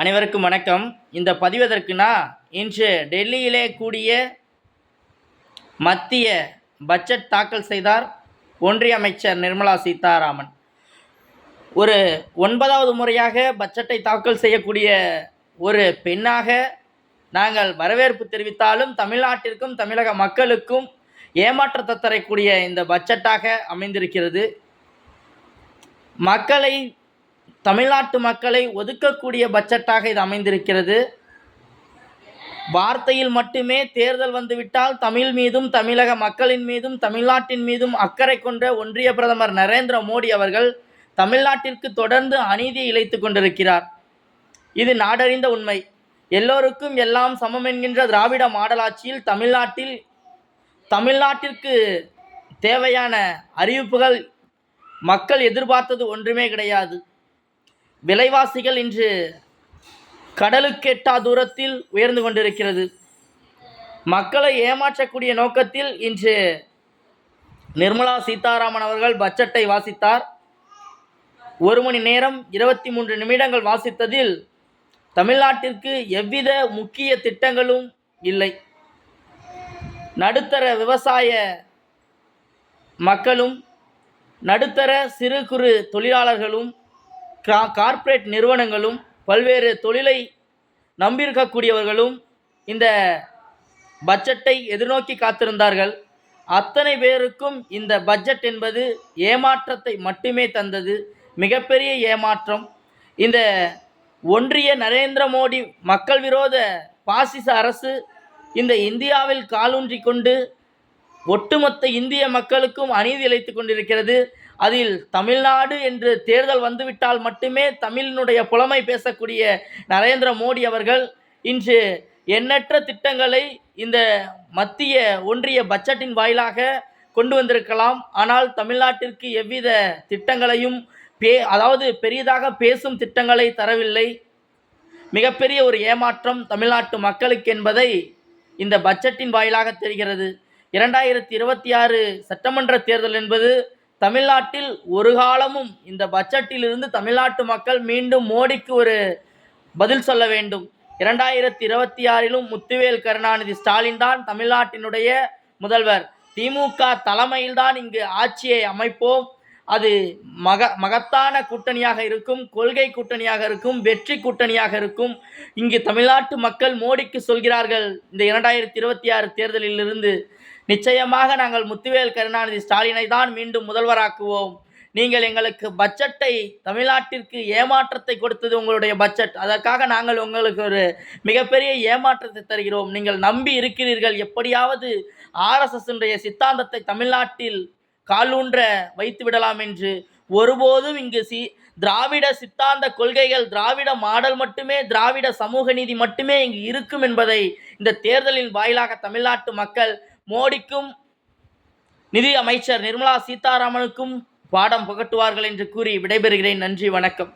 அனைவருக்கும் வணக்கம். இந்த பதிவதற்குனா இன்று டெல்லியிலே கூடிய மத்திய பட்ஜெட் தாக்கல் செய்தார் ஒன்றிய அமைச்சர் நிர்மலா சீதாராமன். ஒரு ஒன்பதாவது முறையாக பட்ஜெட்டை தாக்கல் செய்யக்கூடிய ஒரு பெண்ணாக நாங்கள் வரவேற்பு தெரிவித்தாலும் தமிழ்நாட்டிற்கும் தமிழக மக்களுக்கும் ஏமாற்றத்தை தரக்கூடிய இந்த பட்ஜெட்டாக அமைந்திருக்கிறது. மக்களை தமிழ்நாட்டு மக்களை ஒதுக்கக்கூடிய பட்ஜெட்டாக இது அமைந்திருக்கிறது. வார்த்தையில் மட்டுமே தேர்தல் வந்துவிட்டால் தமிழ் மீதும் தமிழக மக்களின் மீதும் தமிழ்நாட்டின் மீதும் அக்கறை கொண்ட ஒன்றிய பிரதமர் நரேந்திர மோடி அவர்கள் தமிழ்நாட்டிற்கு தொடர்ந்து அநீதியை இழைத்து கொண்டிருக்கிறார். இது நாடறிந்த உண்மை. எல்லோருக்கும் எல்லாம் சமம் என்கின்ற திராவிட மாடலாட்சியில் தமிழ்நாட்டில் தமிழ்நாட்டிற்கு தேவையான அறிவிப்புகள் மக்கள் எதிர்பார்த்தது ஒன்றுமே கிடையாது. விலைவாசிகள் இன்று கடலுக்கெட்டா தூரத்தில் உயர்ந்து கொண்டிருக்கிறது. மக்களை ஏமாற்றக்கூடிய நோக்கத்தில் இன்று நிர்மலா சீதாராமன் அவர்கள் பட்ஜெட்டை வாசித்தார். ஒரு மணி நேரம் இருபத்தி மூன்று நிமிடங்கள் வாசித்ததில் தமிழ்நாட்டிற்கு எவ்வித முக்கிய திட்டங்களும் இல்லை. நடுத்தர விவசாய மக்களும் நடுத்தர சிறு குறு தொழிலாளர்களும் கார்ப்பரேட் நிறுவனங்களும் பல்வேறு தொழிலை நம்பியிருக்கக்கூடியவர்களும் இந்த பட்ஜெட்டை எதிர்நோக்கி காத்திருந்தார்கள். அத்தனை பேருக்கும் இந்த பட்ஜெட் என்பது ஏமாற்றத்தை மட்டுமே தந்தது. மிகப்பெரிய ஏமாற்றம். இந்த ஒன்றிய நரேந்திர மோடி மக்கள் விரோத பாசிச அரசு இந்த இந்தியாவில் காலூன்றி கொண்டு ஒட்டுமொத்த இந்திய மக்களுக்கும் அநீதி இழைத்து கொண்டிருக்கிறது. அதில் தமிழ்நாடு என்று தேர்தல் வந்துவிட்டால் மட்டுமே தமிழினுடைய புலமை பேசக்கூடிய நரேந்திர மோடி அவர்கள் இன்று எண்ணற்ற திட்டங்களை இந்த மத்திய ஒன்றிய பட்ஜெட்டின் வாயிலாக கொண்டு வந்திருக்கலாம். ஆனால் தமிழ்நாட்டிற்கு எவ்வித திட்டங்களையும் பே அதாவது பெரியதாக பேசும் திட்டங்களை தரவில்லை. மிகப்பெரிய ஒரு ஏமாற்றம் தமிழ்நாட்டு மக்களுக்கு என்பதை இந்த பட்ஜெட்டின் வாயிலாக தெரிகிறது. இரண்டாயிரத்தி இருபத்தி ஆறு சட்டமன்ற தேர்தல் என்பது தமிழ்நாட்டில் ஒரு காலமும் இந்த பட்ஜெட்டிலிருந்து தமிழ்நாட்டு மக்கள் மீண்டும் மோடிக்கு ஒரு பதில் சொல்ல வேண்டும். இரண்டாயிரத்தி இருபத்தி ஆறிலும் முத்துவேல் கருணாநிதி ஸ்டாலின் தான் தமிழ்நாட்டினுடைய முதல்வர். திமுக தலைமையில்தான் இங்கு ஆட்சியை அமைப்போம். அது மக மகத்தான கூட்டணியாக இருக்கும் கொள்கை கூட்டணியாக இருக்கும் வெற்றி கூட்டணியாக இருக்கும். இங்கு தமிழ்நாட்டு மக்கள் மோடிக்கு சொல்கிறார்கள். இந்த இரண்டாயிரத்தி இருபத்தி ஆறு தேர்தலிலிருந்து நிச்சயமாக நாங்கள் முத்துவேல் கருணாநிதி ஸ்டாலினை தான் மீண்டும் முதல்வராக்குவோம். நீங்கள் எங்களுக்கு பட்ஜெட்டை தமிழ்நாட்டிற்கு ஏமாற்றத்தை கொடுத்தது உங்களுடைய பட்ஜெட். அதற்காக நாங்கள் உங்களுக்கு ஒரு மிகப்பெரிய ஏமாற்றத்தை தருகிறோம். நீங்கள் நம்பி இருக்கிறீர்கள். எப்படியாவது ஆர்எஸ்எஸ்னுடைய சித்தாந்தத்தை தமிழ்நாட்டில் காலூன்ற வைத்து விடலாம் என்று. ஒருபோதும் இங்கு சி திராவிட சித்தாந்த கொள்கைகள் திராவிட மாடல் மட்டுமே திராவிட சமூக நீதி மட்டுமே இங்கு இருக்கும் என்பதை இந்த தேர்தலின் வாயிலாக தமிழ்நாட்டு மக்கள் மோடிக்கும் நிதி அமைச்சர் நிர்மலா சீதாராமனுக்கும் பாடம் புகட்டுவார்கள் என்று கூறி விடைபெறுகிறேன். நன்றி வணக்கம்.